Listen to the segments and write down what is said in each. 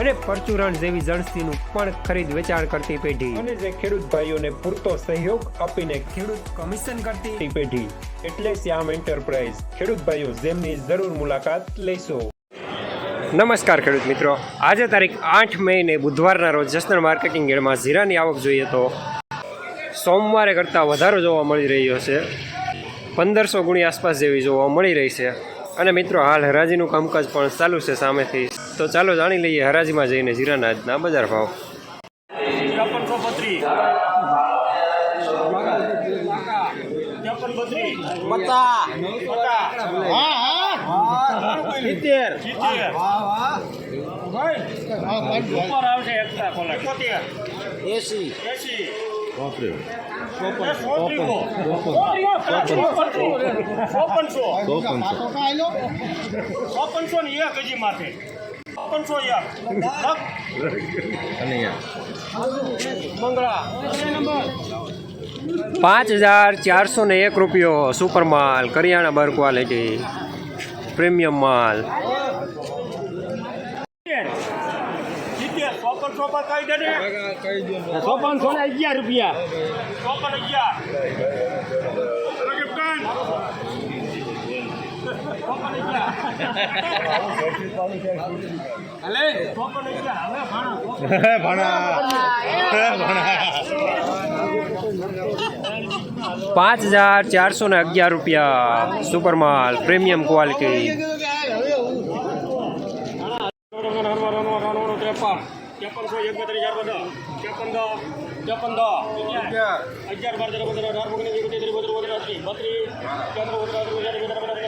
અને પરચુરણ જેવી જણસીનું પણ ખરીદ વેચાણ કરતી પેઢી. અને જે ખેડૂત ભાઈઓને પૂરતો સહયોગ આપીને ખેડૂત કમિશન કરતી પેઢી. એટલે શ્યામ એન્ટરપ્રાઇઝ. ખેડૂત ભાઈઓ જેમની જરૂર મુલાકાત લેશો. નમસ્કાર ખેડૂત મિત્રો. આજે તારીખ આઠ મેને બુધવારના રોજ જસનર માર્કેટિંગ યાર્ડમાં જીરાની આવક જોઈએ તો સોમવારે કરતાં વધારો જોવા મળી રહ્યો છે. પંદરસો ગુણી આસપાસ જેવી જોવા મળી રહી છે. અને મિત્રો હાલ હરાજીનું કામકાજ પણ ચાલુ છે સામેથી. તો ચાલો જાણી લઈએ હરાજીમાં જઈને જીરાના આજના બજાર ભાવ એસી ચોપનસો ને એક હજી માથે મંગળા. પાંચ હજાર ચારસો ને એક રૂપિયો સુપર માલ કરિયાણા બર ક્વોલિટી પ્રીમિયમ માલ. ને? અગિયાર રૂપિયા. ચોપન અગિયાર રકીબ ખાન ચોપન અગિયાર હલે ચોપન અગિયાર હવે ભાણા પાંચ હજાર ચારસો ને અગિયાર રૂપિયા સુપર માલ પ્રીમિયમ ક્વોલિટી. ત્રેપનસો એકત્રીસ હજાર બધા ત્રેપન દો ત્રેપન દો અગિયાર બાર તેર પંદર અઢાર, ઓગણીસ, વીસ, ત્રીસ, બત્રીસ બત્રીસ બત્રીસ ચોત્રીસ બત્રીસ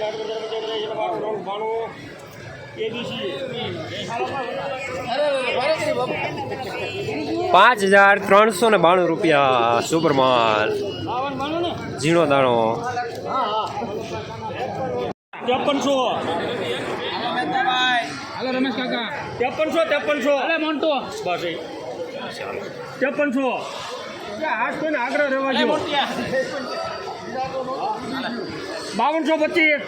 બાણું પાંચ હજાર ત્રણસો ને બાણું રૂપિયા સુપર માલ ઝીણો દાણો. ત્રેપનસો. હલો રમેશ કાકા. ત્રેપનસો ત્રેપનસો. મોન્ટો. બસ ત્રેપનસો. હાથ કોઈને આગ્રહ રહેવા જેવો બાવનસો પચીસ.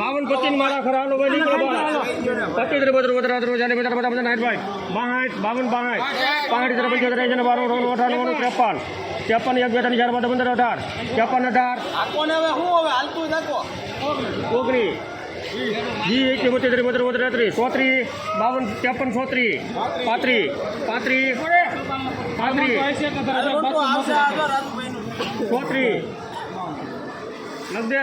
બાવન પચીસ મારા ખરા. હાલો ભાઈ. પચીસ ત્રીસ બત્રીસ બત્રીસ ત્રીસ જાને બધા બધા બધા નાઇટ ભાઈ. બાહાઠ બાવન બાહાઠ. પાંઠ ત્રણ પંચોતેર ને બારો ત્રણ અઠાણું ત્રેપન. ત્રેપન એક બે ત્રણ ચાર બધા પંદર અઢાર. ત્રેપન અઢાર. ઓગણીસ જી એક બોતેર ત્રીસ બત્રીસ બત્રીસ ત્રીસ ચોત્રીસ. બાવન ત્રેપન ચોત્રીસ પાંત્રીસ. પાંત્રીસ. પાંત્રીસ. ચોત્રીસ. નબ્બે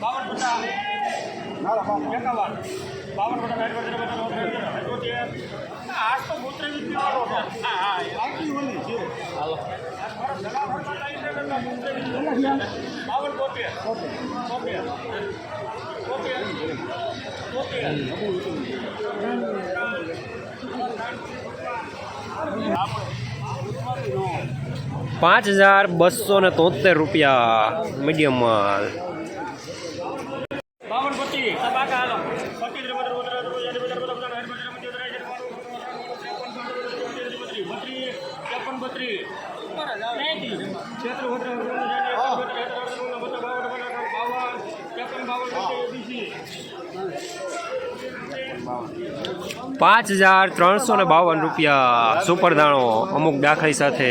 સુપર માલ બાવનસો બાવનસો પાંચ બત્રીસ બત્રીસ પાંત્રીસ એંસી બધા બાવન પચાસ પાંચ હજાર ત્રણસો ને બાવન રૂપિયા સુપર દાણો અમુક દાખલી સાથે